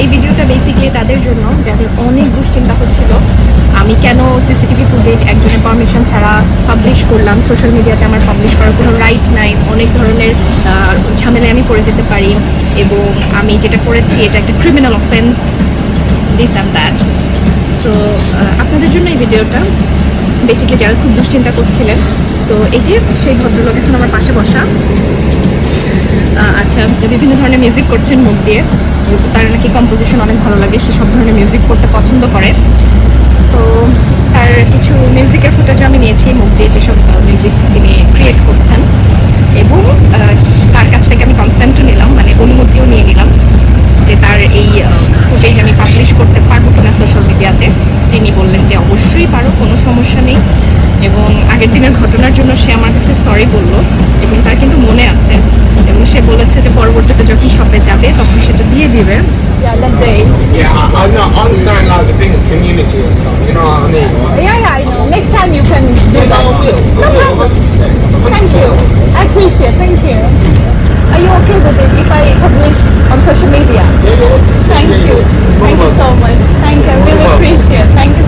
এই ভিডিওটা বেসিক্যালি তাদের জন্য, যাদের অনেক দুশ্চিন্তা হচ্ছিল। আমি কেন সিসিটিভি ফুটেজ একজনের পারমিশন ছাড়া পাবলিশ করলাম? সোশ্যাল মিডিয়াতে আমার পাবলিশ করার কোনো রাইট নাই। অনেক ধরনের ঝামেলায় আমি পড়ে যেতে পারি। এবং আমি যেটা করেছি, এটা একটা criminal offence this and that so আপনাদের জন্য এই ভিডিওটা বেসিক্যালি যারা খুব দুশ্চিন্তা করছিলেন, তো এই যে সেই ভদ্রলোক এখন আমার পাশে বসা আচ্ছা বিভিন্ন ধরনের মিউজিক করছেন মুখ দিয়ে। তার নাকি কম্পোজিশন অনেক ভালো লাগে, সে সব ধরনের মিউজিক করতে পছন্দ করে। তো তার কিছু মিউজিকের ফুটেজ আমি নিয়েছি, মুখ দিয়ে যেসব মিউজিক তিনি ক্রিয়েট করছেন। এবং তার কাছ থেকে আমি কনসেন্টও নিলাম মানে অনুমতিও নিয়ে নিলাম যে তার এই ফুটেজ আমি পাবলিশ করতে পারব কিনা সোশ্যাল মিডিয়াতে তিনি বললেন যে অবশ্যই পারো, কোনো সমস্যা নেই। এবং আগের দিনের ঘটনার জন্য সে আমার কাছে সরি বলল। এবং তার কিন্তু মনে আছে। এবং সে বলেছে যে পরবর্তীতে যখন শপে যাবে, তখন সেটা given. Yeah, that day. Yeah, I'm not understand like the thing of community and stuff. You know what I mean? Yeah, yeah, I know. Next time you can do yeah, that. I will. No problem. Thank you. I appreciate. Thank you. Are you okay with it if I publish on social media? Yeah, yeah. Thank you. Thank you so much. Thank you. I really appreciate. Thank you.